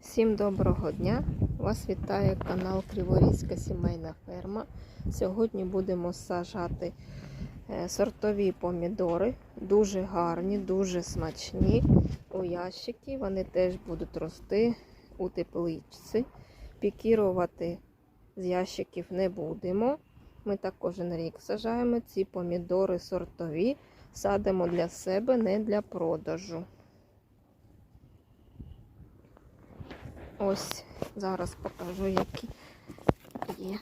Всім доброго дня! Вас вітає канал Криворізька сімейна ферма. Сьогодні будемо сажати е, сортові помідори. Дуже гарні, дуже смачні у ящики. Вони теж будуть рости у тепличці. Пікірувати з ящиків не будемо. Ми так кожен рік сажаємо ці помідори сортові, садимо для себе, не для продажу. Ось зараз покажу, які є.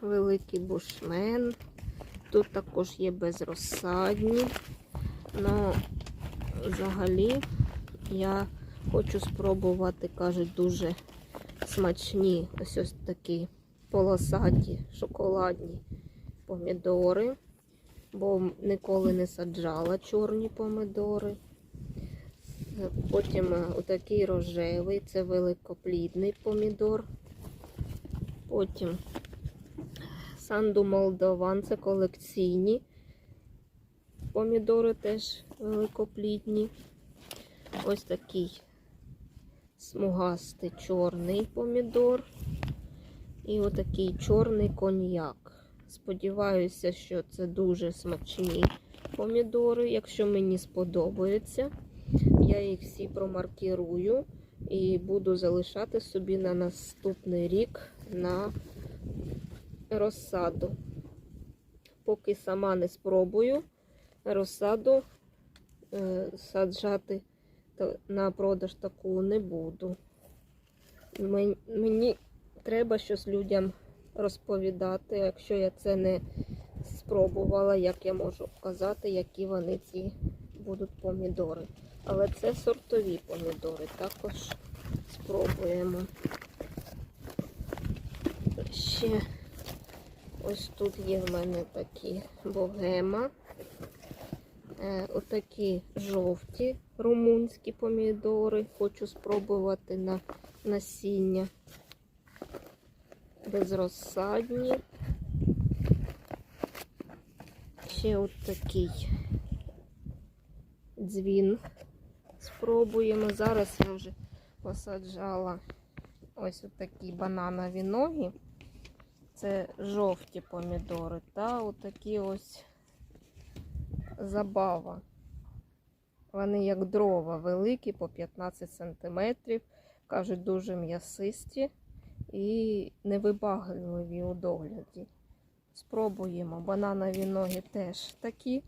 Великий бушмен. Тут також є безрозсадні. Ну, взагалі, я хочу спробувати, кажуть, дуже смачні ось ось такі полосаті шоколадні помідори бо ніколи не саджала чорні помидори. Потім е, отакий рожевий, це великоплідний помідор. Потім санду молдован, це колекційні помідори теж великоплідні. Ось такий смугастий чорний помідор. І отакий чорний коньяк. Сподіваюся, що це дуже смачні помідори. Якщо мені сподобається, я їх всі промаркірую і буду залишати собі на наступний рік на розсаду. Поки сама не спробую розсаду е, саджати на продаж таку не буду. Мені треба щось людям розповідати, якщо я це не спробувала, як я можу показати, які вони ці будуть помідори. Але це сортові помідори, також спробуємо. Ще ось тут є в мене такі богема. Е, отакі жовті румунські помідори. Хочу спробувати на насіння безрозсадні. Ще от такий дзвін спробуємо. Зараз я вже посаджала ось такі бананові ноги. Це жовті помідори та отакі ось забава. Вони як дрова великі, по 15 см. Кажуть, дуже м'ясисті і невибагливі у догляді. Спробуємо. Бананові ноги теж такі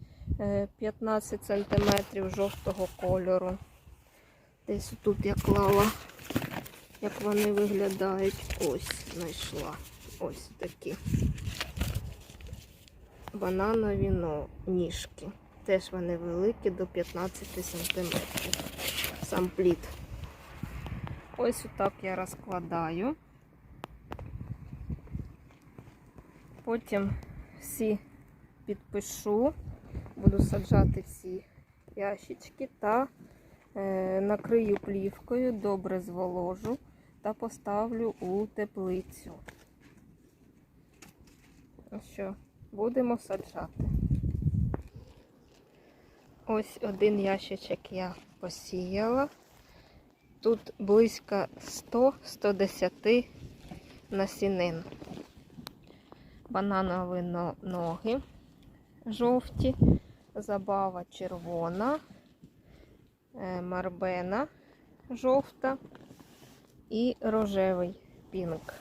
15 е, см жовтого кольору. Десь тут я клала, як вони виглядають. Ось знайшла. Ось такі бананові ніжки. Теж вони великі до 15 см. Сам плід. Ось отак я розкладаю. Потім всі підпишу, буду саджати всі ящички та е, накрию плівкою, добре зволожу та поставлю у теплицю. Ну що, будемо саджати. Ось один ящичок я посіяла. Тут близько 100-110 насінин бананові ноги жовті, забава червона, е, марбена жовта і рожевий пінк.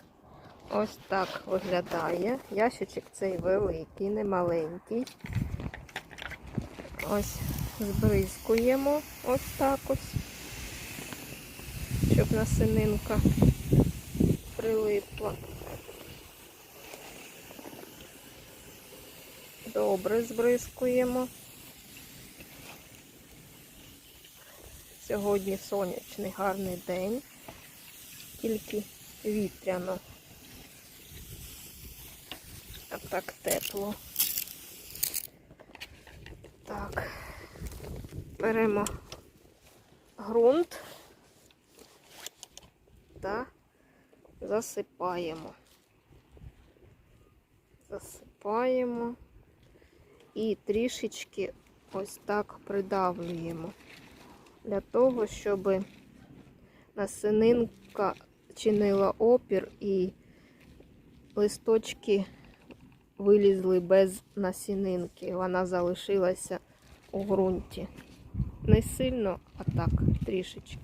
Ось так виглядає. Ящичок цей великий, не маленький. Ось збризкуємо ось так ось, щоб насининка прилипла. Добре збризкуємо. Сьогодні сонячний гарний день, тільки вітряно. А так тепло. Так, беремо ґрунт та засипаємо. Засипаємо і трішечки ось так придавлюємо. Для того, щоб насининка чинила опір і листочки вилізли без насінинки. Вона залишилася у ґрунті. Не сильно, а так, трішечки.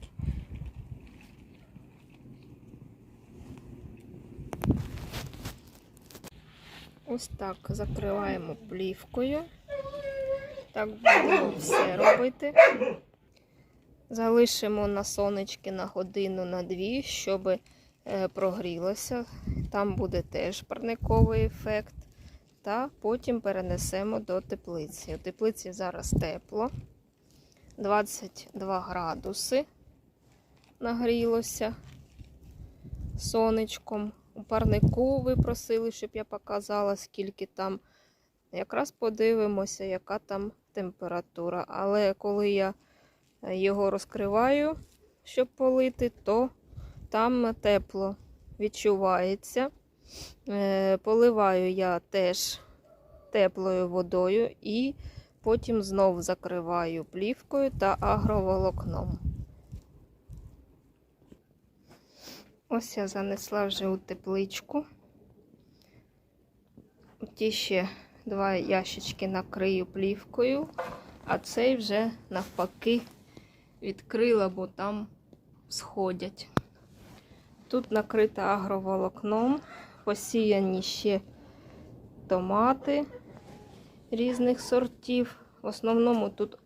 Ось так закриваємо плівкою. Так будемо все робити. Залишимо на сонечки на годину, на дві, щоб е, прогрілося. Там буде теж парниковий ефект. Та потім перенесемо до теплиці. У теплиці зараз тепло. 22 градуси нагрілося сонечком. У парнику ви просили, щоб я показала, скільки там. Якраз подивимося, яка там температура. Але коли я його розкриваю, щоб полити, то там тепло відчувається. Е, Поливаю я теж теплою водою і потім знов закриваю плівкою та агроволокном. Ось я занесла вже у тепличку. Ті ще два ящички накрию плівкою, а цей вже навпаки відкрила, бо там сходять. Тут накрита агроволокном, посіяні ще томати різних сортів. В основному тут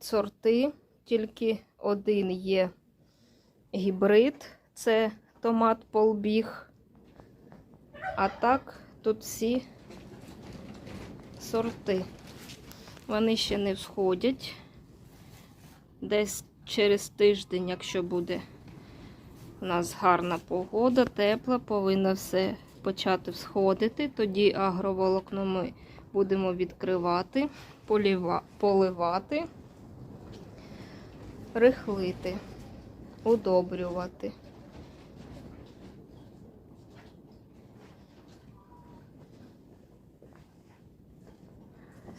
сорти, тільки один є гібрид, це томат полбіг. А так тут всі сорти. Вони ще не всходять. Десь через тиждень, якщо буде у нас гарна погода, тепла, повинно все почати всходити. Тоді агроволокно ми будемо відкривати, поліва, поливати, рихлити, удобрювати.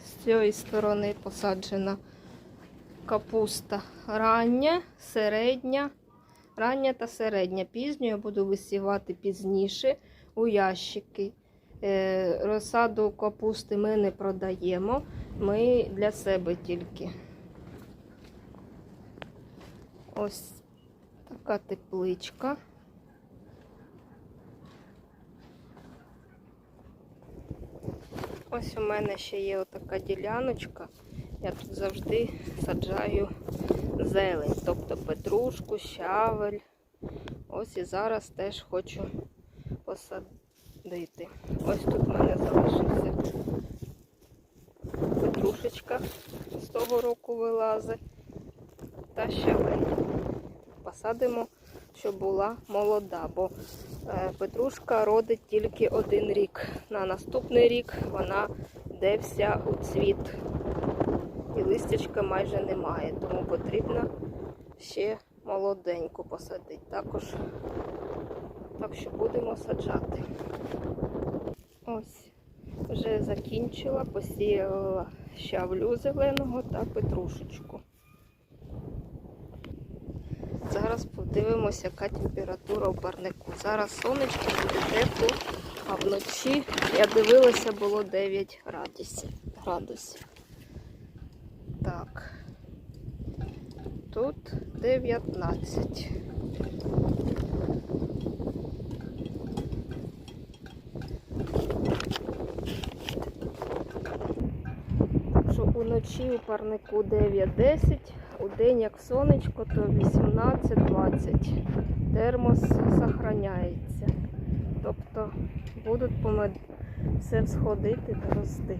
З цієї сторони посаджена капуста рання, середня, рання та середня. Пізню я буду висівати пізніше у ящики. Е, Розсаду капусти ми не продаємо, ми для себе тільки. Ось така тепличка. Ось у мене ще є отака діляночка. Я тут завжди саджаю зелень, тобто петрушку, щавель. Ось і зараз теж хочу посадити. Ось тут в мене залишився петрушечка з того року вилазить. Та щавель. Посадимо, щоб була молода, бо е, петрушка родить тільки один рік. На наступний рік вона йде вся у цвіт і листячка майже немає, тому потрібно ще молоденьку посадити. Також так що будемо саджати. Ось, вже закінчила, посіяла щавлю зеленого та петрушечку. Зараз подивимося, яка температура в парнику. Зараз сонечко буде тепло, а вночі я дивилася, було 9 градусів. градусів. Так, тут 19. Так що уночі у парнику 9-10, у день як сонечко, то 18-20. Термос сохраняється. Тобто будуть помед... все всходити та рости.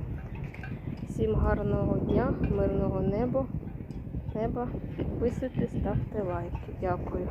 Всім гарного дня, мирного неба. Неба. Підписуйтесь, ставте лайки. Дякую.